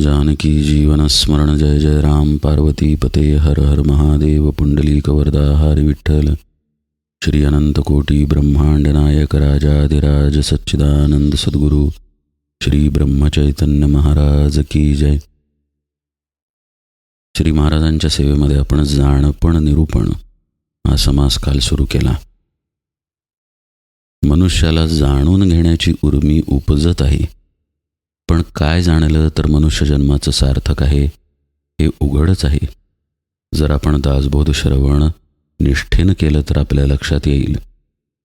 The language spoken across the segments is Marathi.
जानकी जीवनस्मरण जय जय राम। पार्वती पते हर हर महादेव। पुंडली वरदा हर विठ्ठल। श्री अनंत कोटी ब्रह्मांड नायक राजाधिराज सच्चिदानंद सद्गुरु। श्री ब्रह्मचैतन्य महाराज की जय। श्री महाराजांच्या सेवेमध्ये आपण जाणपण निरूपण हा समास काल सुरू केला. मनुष्याला जाणून घेण्याची उर्मी उपजत आहे. पण काय जाणलं तर मनुष्य जन्माचं सार्थक आहे हे उघडच आहे. जर आपण दासबोध श्रवण निष्ठेनं केलं तर आपल्या लक्षात येईल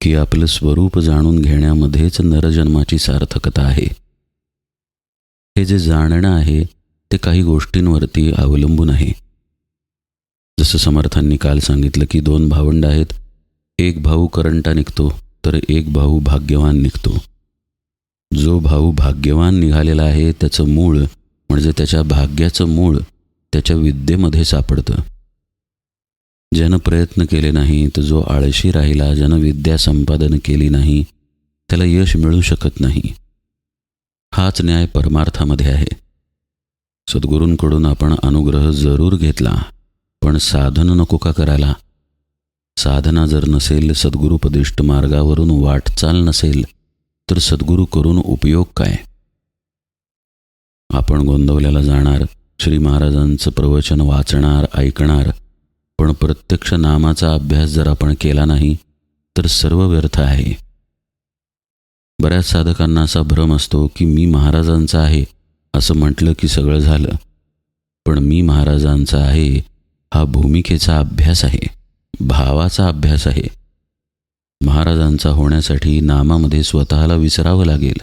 की आपलं स्वरूप जाणून घेण्यामध्येच नरजन्माची सार्थकता आहे. हे जे जाणणं आहे ते काही गोष्टींवरती अवलंबून आहे. जसं समर्थांनी काल सांगितलं की दोन भावंड आहेत एक भाऊ करंटा निघतो तर एक भाऊ भाग्यवान निघतो. जो भाऊ भाग्यवान निघालेला आहे त्याचं मूळ म्हणजे त्याच्या भाग्याचं मूळ त्याच्या विद्येमध्ये सापडतं. ज्यानं प्रयत्न केले नाही तर जो आळशी राहिला ज्यानं विद्या संपादन केली नाही त्याला यश मिळू शकत नाही. हाच न्याय परमार्थामध्ये आहे. सद्गुरूंकडून आपण अनुग्रह जरूर घेतला पण साधन नको का करायला? साधना जर नसेल सद्गुरुपदिष्ट मार्गावरून वाटचाल नसेल तर सद्गुरू करून उपयोग काय? आपण गोंदवल्याला जाणार श्री महाराजांचं प्रवचन वाचणार ऐकणार पण प्रत्यक्ष नामाचा अभ्यास जर आपण केला नाही तर सर्व व्यर्थ आहे. बऱ्याच साधकांना असा भ्रम असतो की मी महाराजांचा आहे असं म्हटलं की सगळं झालं. पण मी महाराजांचा आहे हा भूमिकेचा अभ्यास आहे भावाचा अभ्यास आहे. महाराजांचा होण्यासाठी नामामध्ये स्वतःला विसरावं लागेल.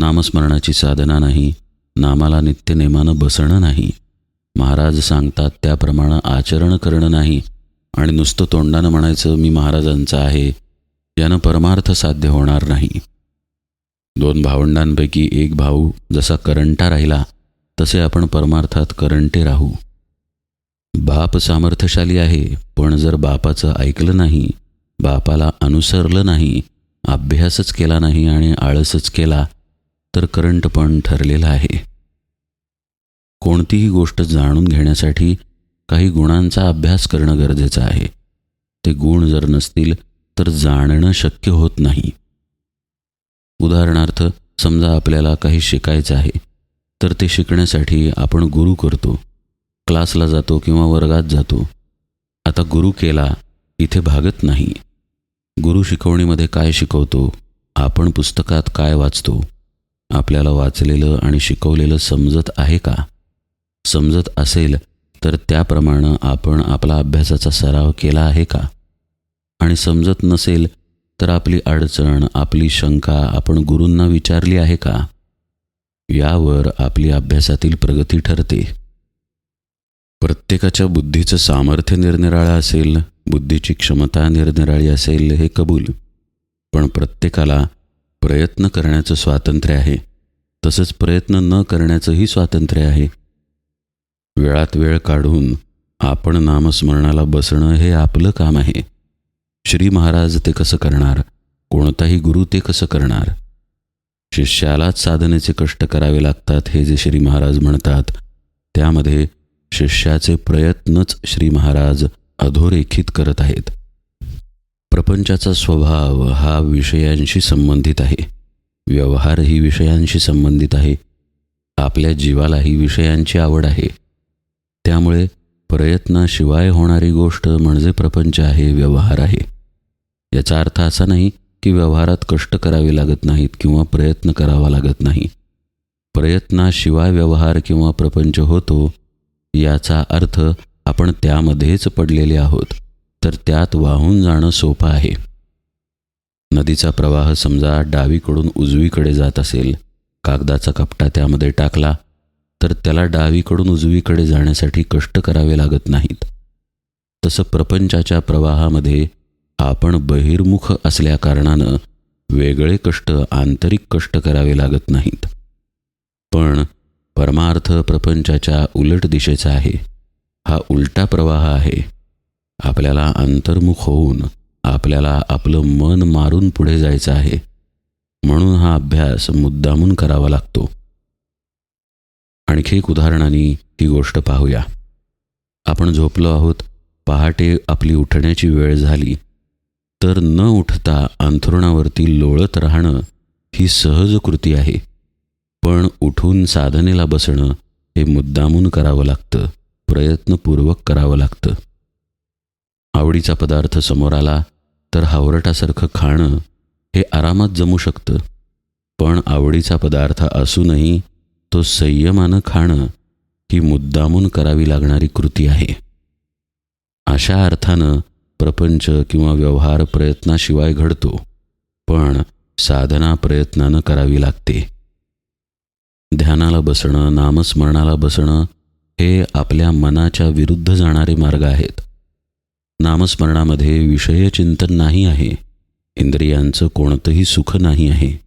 नामस्मरणाची साधना नाही नामाला नित्यनेमानं बसणं नाही. महाराज सांगतात त्याप्रमाणे आचरण करणं नाही. आणि नुसतं तोंडानं म्हणायचं मी महाराजांचं आहे यानं परमार्थ साध्य होणार नाही. दोन भावंडांपैकी एक भाऊ जसा करंटा राहिला तसे आपण परमार्थात करंटे राहू. बाप सामर्थ्यशाली आहे पण जर बापाचं ऐकलं नाही बापाला अनुसरलं नाही अभ्यासच केला नाही आणि आळसच केला तर करंट पण ठरलेला आहे. कोणतीही गोष्ट जाणून घेण्यासाठी काही गुणांचा अभ्यास करणं गरजेचं आहे. ते गुण जर नसतील तर जाणणं शक्य होत नाही. उदाहरणार्थ समजा आपल्याला काही शिकायचं आहे तर ते शिकण्यासाठी आपण गुरु करतो क्लासला जातो किंवा वर्गात जातो. आता गुरु केला इथे भागत नाही. गुरु शिकवणीमध्ये काय शिकवतो आपण पुस्तकात काय वाचतो आपल्याला वाचलेलं आणि शिकवलेलं समजत आहे का? समजत असेल तर त्याप्रमाणे आपण आपला अभ्यासाचा सराव केला आहे का? आणि समजत नसेल तर आपली अडचण आपली शंका आपण गुरूंना विचारली आहे का? यावर आपली अभ्यासातील प्रगती ठरते. प्रत्येकाच्या बुद्धीचं सामर्थ्य निरनिराळं असेल बुद्धीची क्षमता निरनिराळी असेल हे कबूल. पण प्रत्येकाला प्रयत्न करण्याचं स्वातंत्र्य आहे. तसंच प्रयत्न न करण्याचंही स्वातंत्र्य आहे. वेळात वेळ काढून आपण नामस्मरणाला बसणं हे आपलं काम आहे. श्री महाराज ते कसं करणार? कोणताही गुरु ते कसं करणार? शिष्यालाच साधनेचे कष्ट करावे लागतात हे जे श्री महाराज म्हणतात. त्यामध्ये शिष्याचे प्रयत्नच श्री महाराज अधोरेखित करत आहेत. प्रपंचाचा स्वभाव हा विषयांशी संबंधित आहे. व्यवहार ही विषयांशी संबंधित आहे. आपल्या जीवालाही विषयांची आवड आहे. त्यामुळे प्रयत्नाशिवाय होणारी गोष्ट म्हणजे प्रपंच आहे व्यवहार आहे. याचा अर्थ असा नाही की व्यवहारात कष्ट करावे लागत नाहीत किंवा प्रयत्न करावा लागत नाही. प्रयत्नाशिवाय व्यवहार किंवा प्रपंच होतो याचा अर्थ आपण त्यामध्येच पडलेले आहोत तर त्यात वाहून जाणं सोपं आहे. नदीचा प्रवाह समजा डावीकडून उजवीकडे जात असेल कागदाचा कपटा त्यामध्ये टाकला तर त्याला डावीकडून उजवीकडे जाण्यासाठी कष्ट करावे लागत नाहीत. तसं प्रपंचाच्या प्रवाहामध्ये आपण बहिर्मुख असल्याकारणानं वेगळे कष्ट आंतरिक कष्ट करावे लागत नाहीत. पण परमार्थ प्रपंचाच्या उलट दिशेचा आहे. हा उलटा प्रवाह आहे. आपल्याला अंतर्मुख होऊन आपल्याला आपलं मन मारून पुढे जायचं आहे. म्हणून हा अभ्यास मुद्दामून करावा लागतो. आणखी एक उदाहरणाने ही गोष्ट पाहूया. आपण झोपलो आहोत पहाटे आपली उठण्याची वेळ झाली. तर न उठता अंथरुणावरती लोळत राहणं ही सहज कृती आहे. पण उठून साधनेला बसणं हे मुद्दामून करावं लागतं. प्रयत्नपूर्वक करावं लागतं. आवडीचा पदार्थ समोर आला तर हावरटासारखं खाणं हे आरामात जमू शकतं. पण आवडीचा पदार्थ असूनही तो संयमानं खाणं ही मुद्दामून करावी लागणारी कृती आहे. अशा अर्थानं प्रपंच किंवा व्यवहार प्रयत्नाशिवाय घडतो पण साधना प्रयत्नानं करावी लागते. ध्यानाला बसणं नामस्मरणाला बसणं हे आपल्या मनाच्या विरुद्ध जाणारे मार्ग आहेत. नामस्मरणामध्ये विषयचिंतन नाही आहे. इंद्रियांचं कोणतंही सुख नाही आहे.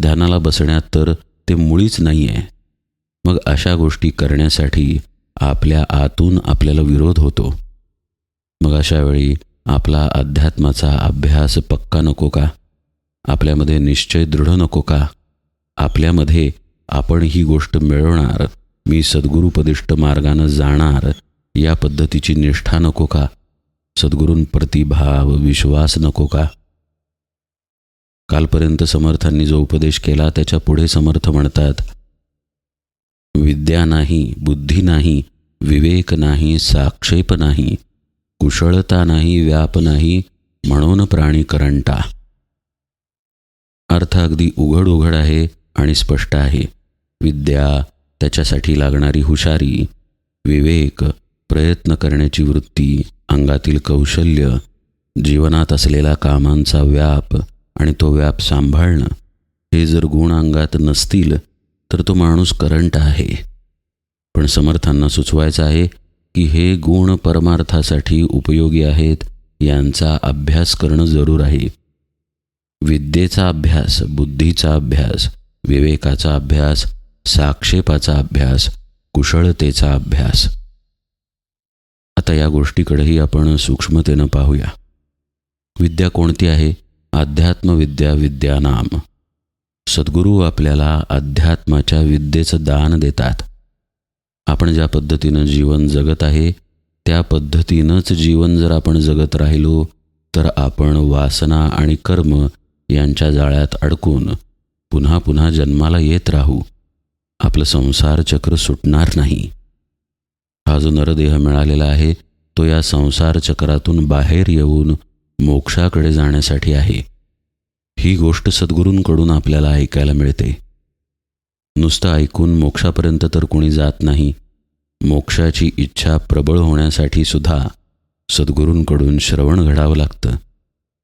ध्यानाला बसण्यात तर ते मुळीच नाही आहे मग अशा गोष्टी करण्यासाठी आपल्या आतून आपल्याला विरोध होतो. मग अशा वेळी आपला अध्यात्माचा अभ्यास पक्का नको का? आपल्यामध्ये निश्चय दृढ नको का? आपल्यामध्ये आपण ही गोष्ट मिळवणार मी सद्गुरुपदिष्ट मार्गानं जाणार या पद्धतीची निष्ठा नको का? सद्गुरूंप्रती भाव विश्वास नको का? कालपर्यंत समर्थांनी जो उपदेश केला त्याच्या पुढे समर्थ म्हणतात विद्या नाही बुद्धी नाही विवेक नाही साक्षेप नाही कुशळता नाही व्याप नाही म्हणून प्राणी करंटा. अर्थ अगदी उघड उघड आहे. आणि स्पष्ट आहे. विद्या त्याच्यासाठी लागणारी हुशारी विवेक प्रयत्न करण्याची वृत्ती अंगातील कौशल्य जीवनात असलेला कामांचा व्याप आणि तो व्याप सांभाळणं हे जर गुण अंगात नसतील तर तो माणूस करंट आहे. पण समर्थांना सुचवायचं आहे की हे गुण परमार्थासाठी उपयोगी आहेत यांचा अभ्यास करणं जरूर आहे. विद्येचा अभ्यास बुद्धीचा अभ्यास विवेकाचा अभ्यास साक्षेपाचा अभ्यास कुशळतेचा अभ्यास. आता या गोष्टीकडेही आपण सूक्ष्मतेनं पाहूया. विद्या कोणती आहे? अध्यात्मविद्या विद्यानाम सद्गुरू आपल्याला अध्यात्माच्या विद्येचं दान देतात. आपण ज्या पद्धतीनं जीवन जगत आहे त्या पद्धतीनंच जीवन जर आपण जगत राहिलो तर आपण वासना आणि कर्म यांच्या जाळ्यात अडकून पुन्हा पुन्हा जन्माला येत राहू. आपलं संसार चक्र सुटणार नाही. हा जो नरदेह मिळालेला आहे तो या संसार चक्रातून बाहेर येऊन मोक्षाकडे जाण्यासाठी आहे. ही गोष्ट सद्गुरूंकडून आपल्याला ऐकायला मिळते. नुसतं ऐकून मोक्षापर्यंत तर कोणी जात नाही. मोक्षाची इच्छा प्रबळ होण्यासाठी सुद्धा सद्गुरूंकडून श्रवण घडावं लागतं.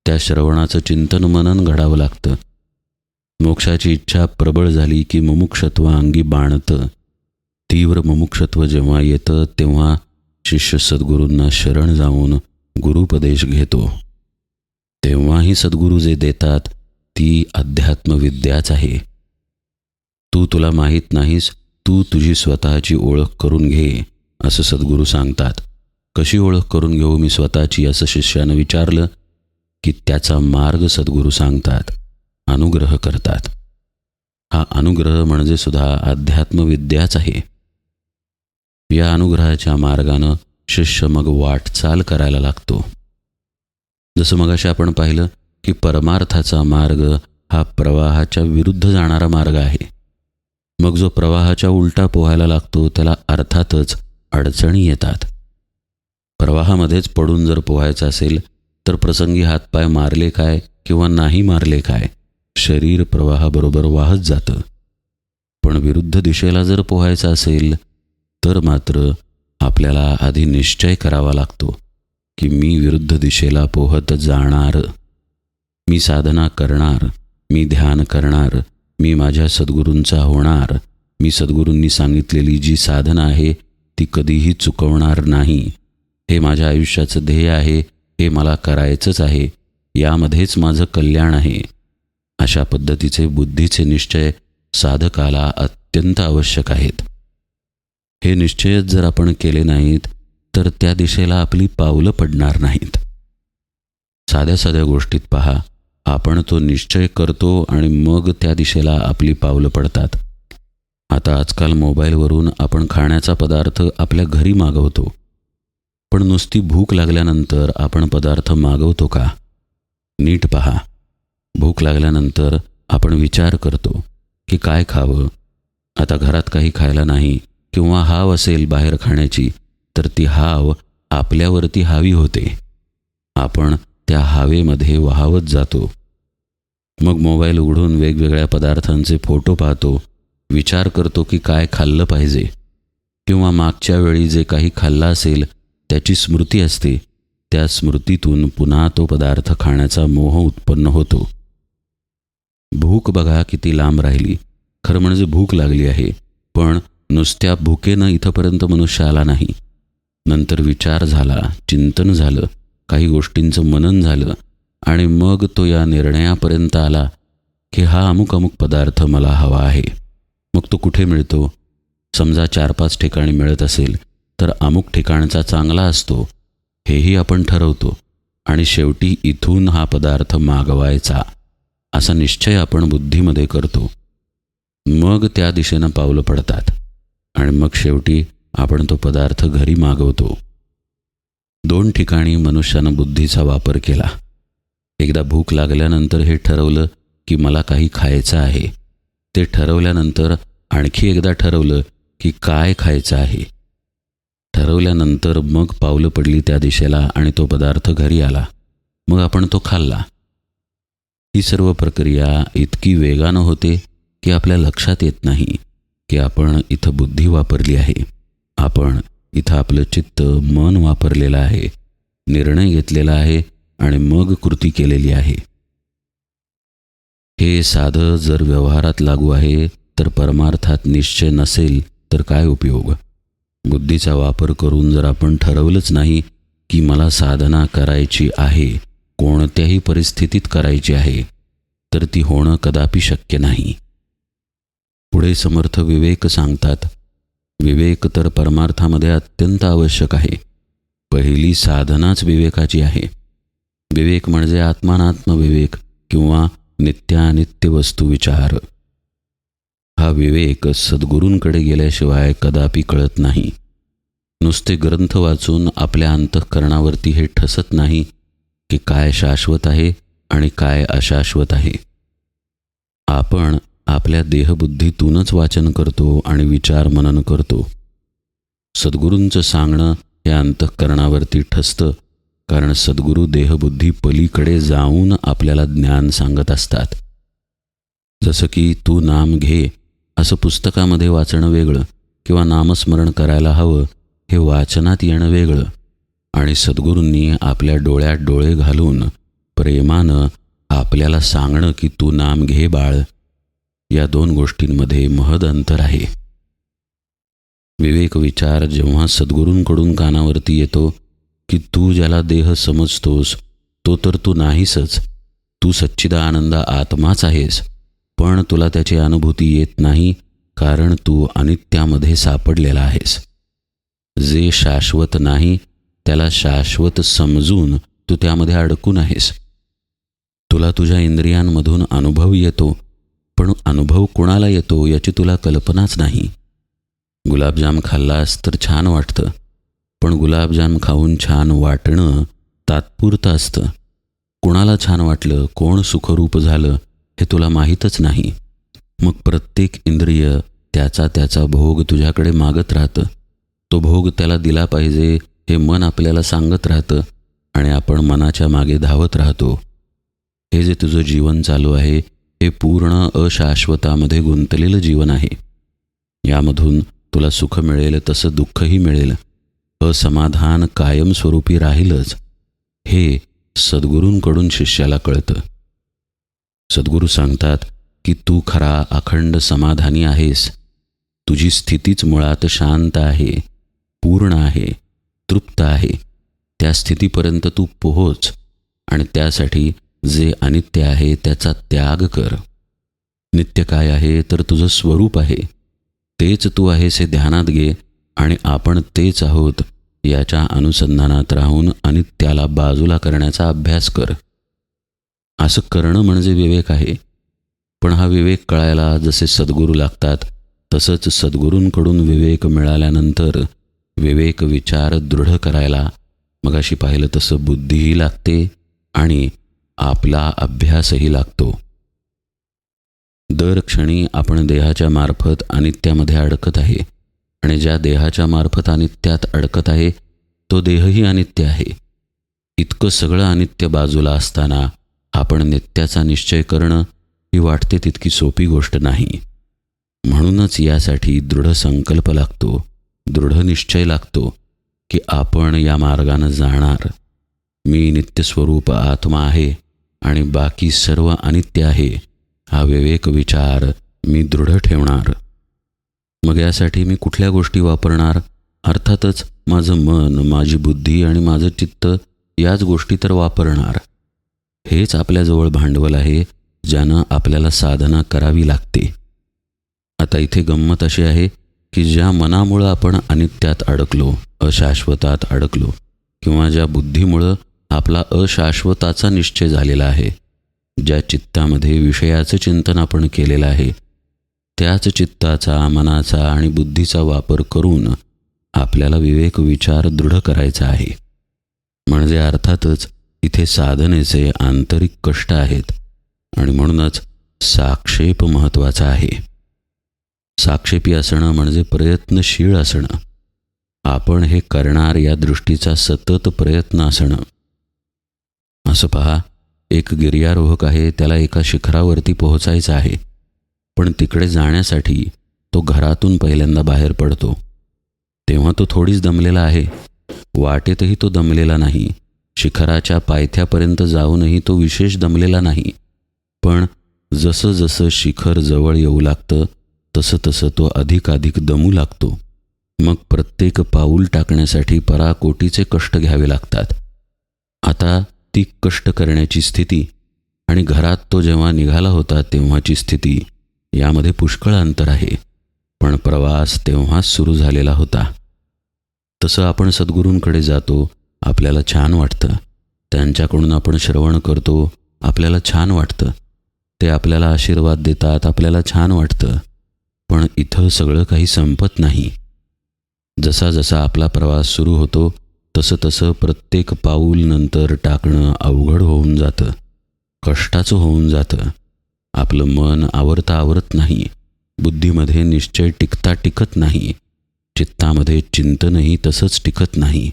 त्या श्रवणाचं चिंतन मनन घडावं लागतं. मोक्षाची इच्छा प्रबळ झाली की मुमुक्षत्व अंगी बाणतं. तीव्र मुमुक्षत्व जेव्हा येतं तेव्हा शिष्य सद्गुरूंना शरण जाऊन गुरुपदेश घेतो. तेव्हाही सद्गुरू जे देतात ती अध्यात्मविद्याच आहे. तू तुला माहीत नाहीस तू तुझी स्वतःची ओळख करून घे असं सद्गुरू सांगतात. कशी ओळख करून घेऊ मी स्वतःची असं शिष्यानं विचारलं की त्याचा मार्ग सद्गुरू सांगतात. अनुग्रह करतात. हा अनुग्रह म्हणजे सुद्धा अध्यात्मविद्याच आहे. या अनुग्रहाच्या मार्गानं शिष्य मग वाटचाल करायला लागतो. जसं मगाशी आपण पाहिलं की परमार्थाचा मार्ग हा प्रवाहाच्या विरुद्ध जाणारा मार्ग आहे. मग जो प्रवाहाच्या उलटा पोहायला लागतो त्याला अर्थातच अडचणी येतात. प्रवाहामध्येच पडून जर पोहायचं असेल तर प्रसंगी हातपाय मारले काय किंवा नाही मारले काय? शरीर प्रवाहाबरोबर वाहत जातं. पण विरुद्ध दिशेला जर पोहायचं असेल तर मात्र आपल्याला आधी निश्चय करावा लागतो की मी विरुद्ध दिशेला पोहत जाणार. मी साधना करणार मी ध्यान करणार मी माझ्या सद्गुरूंचा होणार. मी सद्गुरूंनी सांगितलेली जी साधना आहे ती कधीही चुकवणार नाही. हे माझ्या आयुष्याचं ध्येय आहे हे मला करायचंच आहे. यामध्येच माझं कल्याण आहे. अशा पद्धतीचे बुद्धीचे निश्चय साधकाला अत्यंत आवश्यक आहेत. हे निश्चयच जर आपण केले नाहीत तर त्या दिशेला आपली पावलं पडणार नाहीत. साध्या साध्या गोष्टीत पहा आपण तो निश्चय करतो आणि मग त्या दिशेला आपली पावलं पडतात. आता आजकाल मोबाईलवरून आपण खाण्याचा पदार्थ आपल्या घरी मागवतो. पण नुसती भूक लागल्यानंतर आपण पदार्थ मागवतो का? नीट पहा. भूक लागल्यानंतर आपण विचार करतो की काय खावं? आता घरात काही खायला नाही किंवा हाव असेल बाहेर खाण्याची तर ती हाव आपल्यावरती हावी होते. आपण त्या हावेमध्ये वाहवत जातो. मग मोबाईल उघडून वेगवेगळ्या पदार्थांचे फोटो पाहतो विचार करतो की काय खाल्लं पाहिजे. किंवा मागच्या वेळी जे काही खाल्लं असेल त्याची स्मृती असते. त्या स्मृतीतून पुन्हा तो पदार्थ खाण्याचा मोह उत्पन्न होतो. भूक बघा किती लांब राहिली. खरं म्हणजे भूक लागली आहे. पण नुसत्या भुकेनं इथंपर्यंत मनुष्य आला नाही. नंतर विचार झाला चिंतन झालं काही गोष्टींचं मनन झालं आणि मग तो या निर्णयापर्यंत आला की हा अमुक अमुक पदार्थ मला हवा आहे. मग तो कुठे मिळतो? समजा चार पाच ठिकाणी मिळत असेल तर अमुक ठिकाणचा चांगला असतो हेही आपण ठरवतो आणि शेवटी इथून हा पदार्थ मागवायचा. असा निश्चय आपण बुद्धीमध्ये करतो. मग त्या दिशेनं पावलं पडतात आणि मग शेवटी आपण तो पदार्थ घरी मागवतो. दोन ठिकाणी मनुष्यानं बुद्धीचा वापर केला. एकदा भूक लागल्यानंतर हे ठरवलं की मला काही खायचं आहे. ते ठरवल्यानंतर आणखी एकदा ठरवलं की काय खायचं आहे. ठरवल्यानंतर मग पावलं पडली त्या दिशेला आणि तो पदार्थ घरी आला. मग आपण तो खाल्ला. ही सर्व प्रक्रिया इतकी वेगानं होते की आपल्या लक्षात येत नाही की आपण इथं बुद्धी वापरली आहे. आपण इथं आपलं चित्त मन वापरलेलं आहे निर्णय घेतलेला आहे आणि मग कृती केलेली आहे. हे साधं जर व्यवहारात लागू आहे तर परमार्थात निश्चय नसेल तर काय उपयोग? बुद्धीचा वापर करून जर आपण ठरवलंच नाही की मला साधना करायची आहे कोणत्याही परिस्थितीत करायची आहे तर ती होणं कदापि शक्य नाही. पुढे समर्थ विवेक सांगतात विवेक तर परमार्थामध्ये अत्यंत आवश्यक आहे. पहिली साधनाच विवेकाची आहे. विवेक म्हणजे आत्मानात्म विवेक किंवा नित्यानित्य वस्तू विचार. हा विवेक सद्गुरूंकडे गेल्याशिवाय कदापि कळत नाही. नुसते ग्रंथ वाचून आपल्या अंतःकरणावरती हे ठसत नाही की काय शाश्वत आहे आणि काय अशाश्वत आहे. आपण आपल्या देहबुद्धीतूनच वाचन करतो आणि विचार मनन करतो. सद्गुरूंचं सांगणं हे अंतःकरणावरती ठसतं कारण सद्गुरू देहबुद्धी पलीकडे जाऊन आपल्याला ज्ञान सांगत असतात. जसं की तू नाम घे असं पुस्तकामध्ये वाचणं वेगळं किंवा नामस्मरण करायला हवं हे वाचनात येणं वेगळं. आणि सद्गुरूंनी आपल्या डोळ्यात डोळे घालून प्रेमानं आपल्याला सांगणं की तू नाम घे बाळ. या दोन गोष्टींमध्ये महद अंतर आहे. विवेक विचार जेव्हा सद्गुरूंकडून कानावरती येतो की तू ज्याला देह समजतोस तो तर तू नाहीसच. तू सच्चिदानंद आत्माच आहेस पण तुला त्याची अनुभूती येत नाही कारण तू अनित्यामध्ये सापडलेला आहेस. जे शाश्वत नाही त्याला शाश्वत समजून तू त्यामध्ये अडकून आहेस. तुला तुझ्या इंद्रियांमधून अनुभव येतो पण अनुभव कुणाला येतो याची तुला कल्पनाच नाही. गुलाबजाम खाल्लास तर छान वाटतं पण गुलाबजाम खाऊन छान वाटणं तात्पुरतं असतं. कुणाला छान वाटलं कोण सुखरूप झालं हे तुला माहीतच नाही. मग प्रत्येक इंद्रिय त्याचा त्याचा भोग तुझ्याकडे मागत राहतं. तो भोग त्याला दिला पाहिजे हे मन आपल्याला सांगत राहतं आणि आपण मनाच्या मागे धावत राहतो. हे जे तुझं जीवन चालू आहे हे पूर्ण अशाश्वतामध्ये गुंतलेलं जीवन आहे. यामधून तुला सुख मिळेल तसं दुःखही मिळेल. असमाधान कायमस्वरूपी राहीलच. हे सद्गुरूंकडून शिष्याला कळतं. सद्गुरू सांगतात की तू खरा अखंड समाधानी आहेस. तुझी स्थितीच मुळात शांत आहे पूर्ण आहे. तृप्त आहे. त्या स्थितीपर्यंत तू पोहोच आणि त्यासाठी जे अनित्य आहे त्याचा त्याग कर. नित्य काय आहे तर तुझं स्वरूप आहे. तेच तू आहेस हे ध्यानात घे आणि आपण तेच आहोत याच्या अनुसंधानात राहून अनित्याला बाजूला करण्याचा अभ्यास कर. असं करणं म्हणजे विवेक आहे. पण हा विवेक कळायला जसे सद्गुरू लागतात तसंच सद्गुरूंकडून विवेक मिळाल्यानंतर विवेक विचार दृढ करायला मगाशी पाहिलं तसं बुद्धीही लागते आणि आपला अभ्यासही लागतो. दर क्षणी आपण देहाच्या मार्फत अनित्यामध्ये अडकत आहे आणि ज्या देहाच्या मार्फत अनित्यात अडकत आहे तो देहही अनित्य आहे. इतकं सगळं अनित्य बाजूला असताना आपण नित्याचा निश्चय करणं ही वाटते तितकी सोपी गोष्ट नाही. म्हणूनच यासाठी दृढ संकल्प लागतो. दृढ निश्चय लागतो की आपण या मार्गानं जाणार. मी नित्यस्वरूप आत्मा आहे आणि बाकी सर्व अनित्य आहे. हा विवेक विचार मी दृढ ठेवणार. मग यासाठी मी कुठल्या गोष्टी वापरणार? अर्थातच माझं मन माझी बुद्धी आणि माझं चित्त याच गोष्टी तर वापरणार. हेच आपल्याजवळ भांडवल आहे ज्यानं आपल्याला साधना करावी लागते. आता इथे गंमत अशी आहे की ज्या मनामुळं आपण अनित्यात अडकलो अशाश्वतात अडकलो किंवा ज्या बुद्धीमुळं आपला अशाश्वताचा निश्चय झालेला आहे ज्या चित्तामध्ये विषयाचं चिंतन आपण केलेलं आहे त्याच चित्ताचा मनाचा आणि बुद्धीचा वापर करून आपल्याला विवेक विचार दृढ करायचा आहे. म्हणजे अर्थातच इथे साधनेचे आंतरिक कष्ट आहेत आणि म्हणूनच साक्षेप महत्त्वाचा आहे. साक्षेपी असणं म्हणजे प्रयत्नशील असणं. आपण हे करणार या दृष्टीचा सतत प्रयत्न असणं. असं पहा एक गिर्यारोहक आहे त्याला एका शिखरावरती पोहोचायचं आहे. पण तिकडे जाण्यासाठी तो घरातून पहिल्यांदा बाहेर पडतो. तेव्हा तो थोडीच दमलेला आहे. वाटेतही तो दमलेला नाही. शिखराच्या पायथ्यापर्यंत जाऊनही तो विशेष दमलेला नाही. पण जसं जसं शिखर जवळ येऊ लागतं तसं तसं तो अधिकाधिक दमू लागतो. मग प्रत्येक पाऊल टाकण्यासाठी पराकोटीचे कष्ट घ्यावे लागतात. आता ती कष्ट करण्याची स्थिती आणि घरात तो जेव्हा निघाला होता तेव्हाची स्थिती यामध्ये पुष्कळ अंतर आहे. पण प्रवास तेव्हाच सुरू झालेला होता. तसं आपण सद्गुरूंकडे जातो आपल्याला छान वाटतं. त्यांच्याकडून आपण श्रवण करतो आपल्याला छान वाटतं. ते आपल्याला आशीर्वाद देतात आपल्याला छान वाटतं. पण इथं सगळं काही संपत नाही. जसा जसा आपला प्रवास सुरू होतो तसं तसं प्रत्येक पाऊल नंतर टाकणं अवघड होऊन जातं. कष्टाचं होऊन जातं. आपलं मन आवरता आवरत नाही. बुद्धीमध्ये निश्चय टिकता टिकत नाही. चित्तामध्ये चिंतनही तसंच टिकत नाही.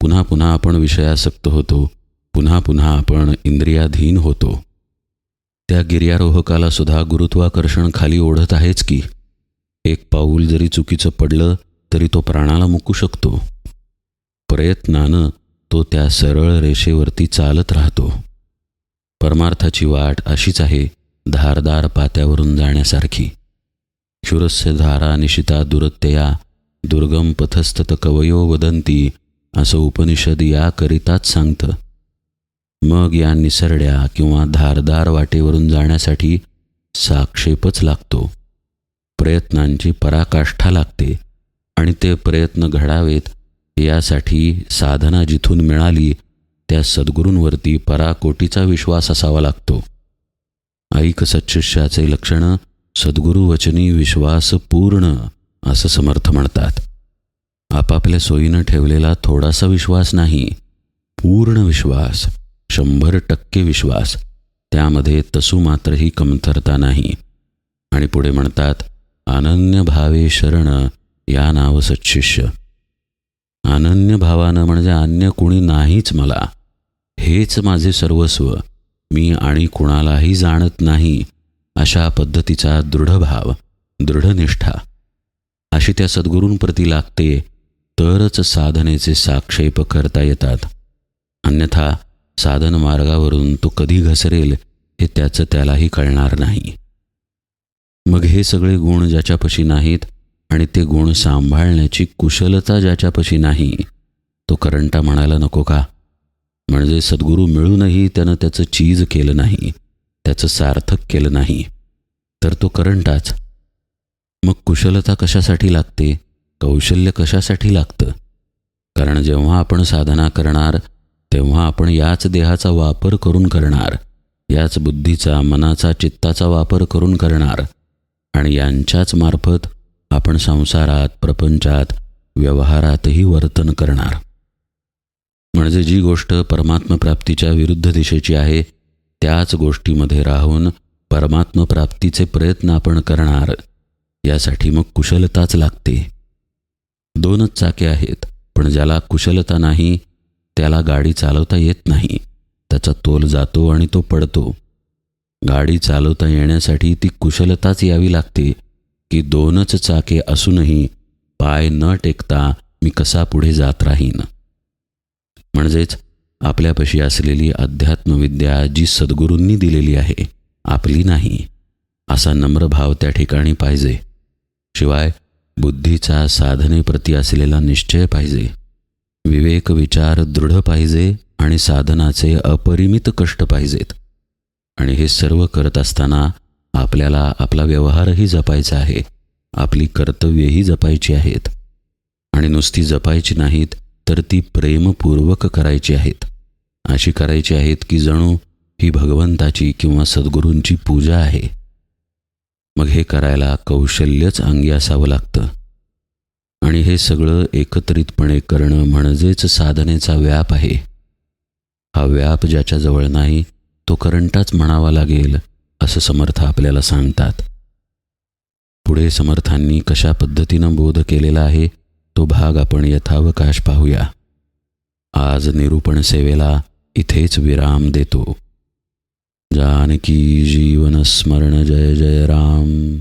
पुन्हा पुन्हा आपण विषयासक्त होतो. पुन्हा पुन्हा आपण इंद्रियाधीन होतो. त्या गिर्यारोहकाला सुद्धा गुरुत्वाकर्षण खाली ओढत आहेच की एक पाऊल जरी चुकीचं पडलं तरी तो प्राणाला मुकू शकतो. प्रयत्नानं तो त्या सरळ रेषेवरती चालत राहतो. परमार्थाची वाट अशीच आहे धारदार पात्यावरून जाण्यासारखी. क्षुरस्य धारा निशिता दुरत्यया दुर्गम पथस्थत कवयो वदंती असं उपनिषद याकरिताच सांगतं. मग या निसरड्या किंवा धारदार वाटेवरून जाण्यासाठी साक्षेपच लागतो. प्रयत्नांची पराकाष्ठा लागते आणि ते प्रयत्न घडावेत यासाठी साधना जिथून मिळाली त्या सद्गुरूंवरती पराकोटीचा विश्वास असावा लागतो. ऐक सच्शिष्याचे लक्षणं सद्गुरू वचनी विश्वास पूर्ण असं समर्थ म्हणतात. आपापल्या सोयीनं ठेवलेला थोडासा विश्वास नाही पूर्ण विश्वास. शंभर टक्के विश्वास. त्यामध्ये तसू मात्रही कमतरता नाही. आणि पुढे म्हणतात अनन्य भावे शरण या नाव सच्शिष्य अनन्य भावानं म्हणजे अन्य कुणी नाहीच मला. हेच माझे सर्वस्व. मी आणि कुणालाही जाणत नाही. अशा पद्धतीचा दृढभाव दृढनिष्ठा अशी त्या सद्गुरूंप्रती लागते तरच साधनेचे साक्षेप करता येतात. अन्यथा साधन मार्गावरून तो कधी घसरेल हे त्याचं त्यालाही कळणार नाही. मग हे सगळे गुण ज्याच्यापाशी नाहीत आणि ते गुण सांभाळण्याची कुशलता ज्याच्यापाशी नाही तो करंटा म्हणायला नको का? म्हणजे सद्गुरू मिळूनही त्यानं त्याचं चीज केलं नाही त्याचं सार्थक केलं नाही तर तो करंटाच. मग कुशलता कशासाठी लागते? कौशल्य कशासाठी लागतं? कारण जेव्हा आपण साधना करणार तेव्हा आपण याच देहाचा वापर करून करणार याच बुद्धीचा मनाचा चित्ताचा वापर करून करणार आणि यांच्याच मार्फत आपण संसारात प्रपंचात व्यवहारातही वर्तन करणार. म्हणजे जी गोष्ट परमात्मप्राप्तीच्या विरुद्ध दिशेची आहे त्याच गोष्टीमध्ये राहून परमात्मप्राप्तीचे प्रयत्न आपण करणार यासाठी मग कुशलताच लागते. दोनच चाके आहेत पण ज्याला कुशलता नाही त्याला गाडी चालवता येत नाही. त्याचा तोल जातो आणि तो पडतो. गाडी चालवता येण्यासाठी ती कुशलताच यावी लागते की दोनच चाके असूनही पाय न टेकता मी कसा पुढे जात राहीन? म्हणजेच आपल्यापाशी असलेली अध्यात्मविद्या जी सद्गुरूंनी दिलेली आहे आपली नाही. असा नम्र भाव त्या ठिकाणी पाहिजे. शिवाय बुद्धीचा साधनेप्रती असलेला निश्चय पाहिजे. विवेक विचार दृढ पाहिजे आणि साधनाचे अपरिमित कष्ट पाहिजेत. आणि हे सर्व करत असताना आपल्याला आपला व्यवहारही जपायचा आहे. आपली कर्तव्येही जपायची आहेत. आणि नुसती जपायची नाहीत तर ती प्रेमपूर्वक करायची आहेत. अशी करायची आहेत की जणू ही भगवंताची किंवा सद्गुरूंची पूजा आहे. मग हे करायला कौशल्यच अंगी असावं लागतं. आणि हे सगळं एकत्रितपणे करणं म्हणजेच साधनेचा व्याप आहे. हा व्याप ज्याच्याजवळ नाही तो करंटाच म्हणावा लागेल असं समर्थ आपल्याला सांगतात. पुढे समर्थांनी कशा पद्धतीनं बोध केलेला आहे तो भाग आपण यथावकाश पाहूया. आज निरूपण सेवेला इथेच विराम देतो. जानकी जीवन स्मरण जय जय राम.